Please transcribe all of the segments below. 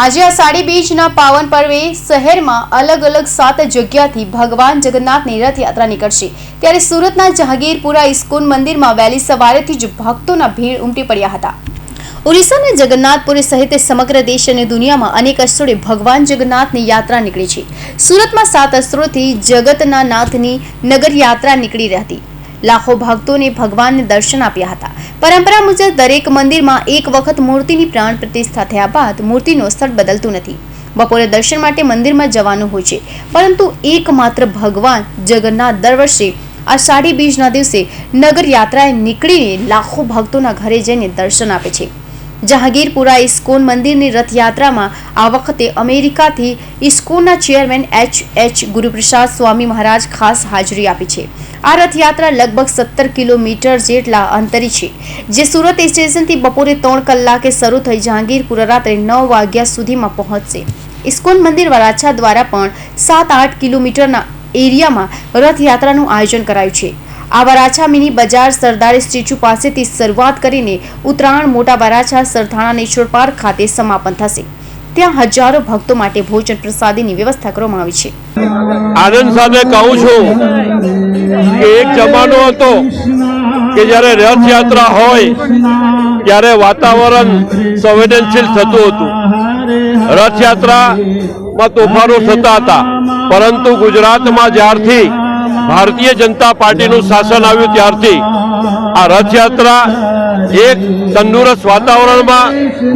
આજે આ સાડી બીજના પાવન પર્વે શહેરમાં અલગ અલગ સાત જગ્યાથી ભગવાન જગન્નાથની રથયાત્રા નીકળશે. ત્યારે સુરતના જહાંગીરપુરા ઇસ્કોન મંદિરમાં વહેલી સવારેથી જ ભક્તોના ભીડ ઉમટી પડ્યા હતા. ઓરિસ્સાના જગન્નાથપુરી સહિત સમગ્ર દેશ અને દુનિયામાં અનેક અસ્ત્રોએ ભગવાન જગન્નાથની યાત્રા નીકળી છે. સુરતમાં સાત અસ્ત્રોથી જગતના નાથની નગર યાત્રા નીકળી હતી લાખો ભક્તોને ભગવાનને દર્શન આપ્યા હતા. પરંપરા મુજબ દરેક મંદિરમાં એક વખત મૂર્તિની પ્રાણ પ્રતિષ્ઠા થયા બાદ મૂર્તિનું સ્થળ બદલતું નથી. બપોરે દર્શન માટે મંદિરમાં જવાનું હોય છે, પરંતુ એકમાત્ર ભગવાન જગન્નાથ દર વર્ષે આ સાડી બીજના દિવસે નગર યાત્રાએ નીકળીને લાખો ભક્તોના ઘરે જઈને દર્શન આપે છે. જહાંગીરપુરા ઇસ્કોન મંદિરની રથયાત્રામાં આ વખતે અમેરિકાથી ઇસ્કોનના chairman H H Guruprasad Swami Maharaj ખાસ હાજરી આપી છે. આ રથયાત્રા લગભગ સત્તર કિલોમીટર જેટલા અંતરી છે, જે સુરત સ્ટેશનથી બપોરે ત્રણ કલાકે શરૂ થઈ જહાંગીરપુરા રાત્રે નવ વાગ્યા સુધીમાં પહોંચશે. ઇસ્કોન મંદિર વરાછા દ્વારા પણ સાત આઠ કિલોમીટરના એરિયામાં રથયાત્રાનું આયોજન કરાયું છે. આ મિની બજાર સરદાર સ્ટેચ્યુ પાસેથી શરૂઆત કરીને ઉત્તરાયણ મોટા વરાછા સરથાણા નેચર પાર્ક ખાતે સમાપન થશે. ત્યાં હજારો ભક્તો માટે ભોજન પ્રસાદીની વ્યવસ્થા કરવામાં આવી છે. આનંદ સાથે કહું છું કે એક જમાનો હતો કે જ્યારે રથયાત્રા હોય, ત્યારે વાતાવરણ સંવેદનશીલ થતું હતું. રથયાત્રામાં તોફાનો થતા હતા, પરંતુ ગુજરાતમાં જ્યારથી ભારતીય જનતા પાર્ટીનું શાસન આવ્યું ત્યારથી. આ રથયાત્રા એક તંદુરસ્ત વાતાવરણમાં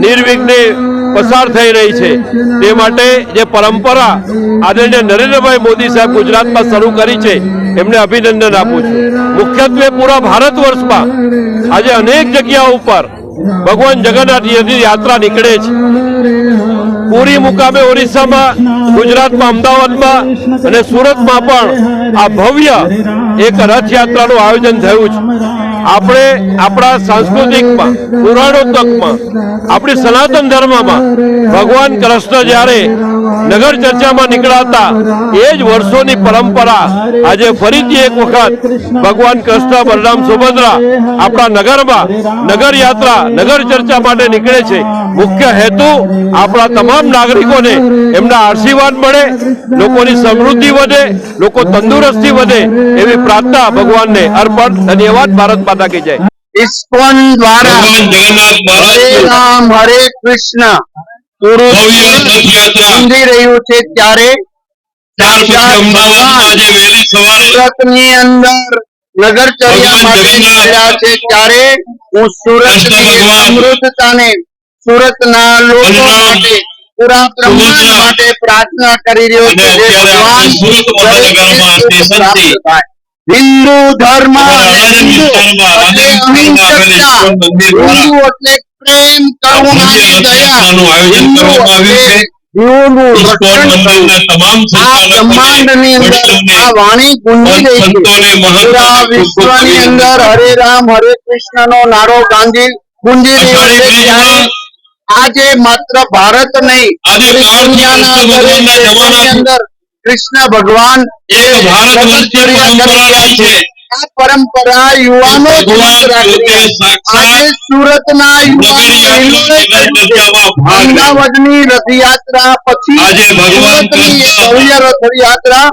નિર્વિઘ્ને પસાર થઈ રહી છે. તે માટે જે પરંપરા આદરણીય નરેન્દ્રભાઈ મોદી સાહેબ ગુજરાતમાં શરૂ કરી છે, એમને અભિનંદન આપું છું. મુખ્યત્વે પૂરા ભારત વર્ષમાં આજે અનેક જગ્યાઓ ઉપર ભગવાન જગન્નાથની યાત્રા નીકળે છે. પુરી મુકામે ઓરિસ્સામાં, ગુજરાતમાં, અમદાવાદમાં અને સુરતમાં પણ આ ભવ્ય એક રથયાત્રાનું આયોજન થયું છે. આપણે આપણા સાંસ્કૃતિકમાં, પુરાણોત્તકમાં, આપણી સનાતન ધર્મમાં ભગવાન કૃષ્ણ જ્યારે નગર ચર્ચામાં નીકળાતા, એ જ વર્ષોની પરંપરા આજે ફરીથી એક વખત ભગવાન કૃષ્ણ, બલરામ સુભદ્રા આપણા નગરમાં નગર યાત્રા નગર ચર્ચા માટે નીકળે છે. મુખ્ય હેતુ આપણા તમામ નાગરિકોને એમના આશીર્વાદ મળે, લોકોની સમૃદ્ધિ વધે, લોકો તંદુરસ્તી વધે એવી પ્રાર્થના ભગવાનને અર્પણ, ધન્યવાદ, ભારત માતા કી જય ઇસ્કોન દ્વારા ભગવાન જગન્નાથ હરે મહારાજ રામ હરે કૃષ્ણ પુરુષ ભવ્ય રથયાત્રા સમજી રહ્યું છે ત્યારે ત્યાર પછી અમદાવાદમાં આજે વહેલી સવારે સુરતની અંદર નગરચર્યા ભગવાન માટે જગન્નાથ નીકળ્યા છે ત્યારે હું કૃષ્ણ સુરતની ભગવાન સમૃદ્ધતાને સુરતના લોકો બલરામ, માટે પૂરા બ્રહ્માંડ સુભદ્રા માટે પ્રાર્થના કરી રહ્યો અને છે જે અત્યારે ભગવાન આપણે સુરત મહાનગરમાં દરેકને સુખ સ્ટેશનથી પ્રાપ્ત થાય. હિન્દુ ધર્મ અમારા અને અંદર હરે રામ હરે કૃષ્ણ નો નારો ગાંધી ગુંજી આજે માત્ર ભારત નહીં અંદર કૃષ્ણ ભગવાન એક ભારત છે. આ પરંપરા યુવાનો સુરતના. અમદાવાદની રથયાત્રા પછી રથયાત્રા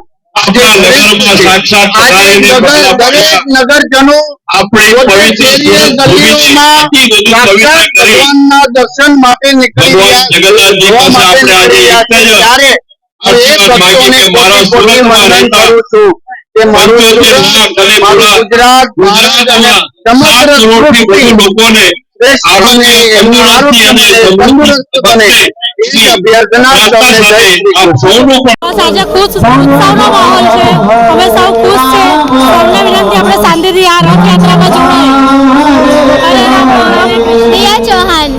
દરેક નગરજનો દર્શન માટે નીકળી ત્યારે એ ભક્તોને વંદન કરું છું. કે મારું પંચોતેર સુરત, મારું ગુજરાત સમગ્ર કરોડથી લોકોને કૃષ્ણ. આજે ખુશ ઉત્સવનો માહોલ છે. અમે સૌ ખુશ છે. સૌને વિનંતી આપણે શાંતિથી આ રથયાત્રામાં કૃષ્ણ. પ્રિયા ચૌહાણ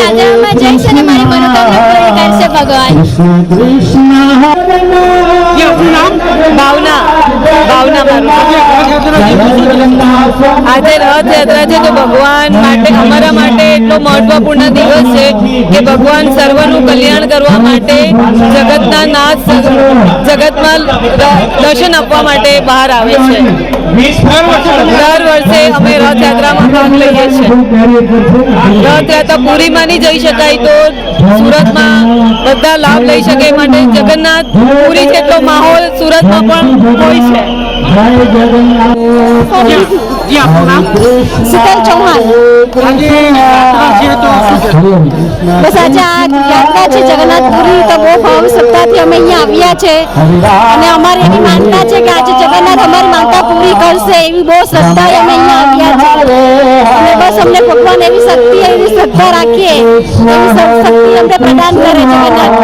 યાત્રામાં અને મારી મનોકામના પૂરી કરશે ભગવાન. ભાવના ભાવના મારું. આજે રથયાત્રા છે તો ભગવાન માટે, અમારા માટે એટલો મહત્વપૂર્ણ દિવસ છે કે ભગવાન સર્વનું કલ્યાણ કરવા માટે જગતના નાથ, જગતમાં દર્શન આપવા માટે બહાર આવે છે. દર વર્ષે અમે રથયાત્રામાં ભાગ લઈએ છીએ. રથયાત્રા પુરીમાં નહીં જઈ શકાય તો સુરતમાં બધા લાભ લઈ શકે માટે જગન્નાથ પુરી જેટલો માહોલ સુરતમાં પણ હોય છે. સપ્તાહથી અમે અહીંયા આવ્યા છે અને અમારી એવી માનતા છે કે જગન્નાથ અમારી માનતા પૂરી કરશે એવી બહુ શ્રદ્ધાએ અમે અહીંયા આવ્યા છે બસ અમને ભગવાન એવી શક્તિ એવી શ્રદ્ધા રાખીએ અમને પ્રદાન જગન્નાથ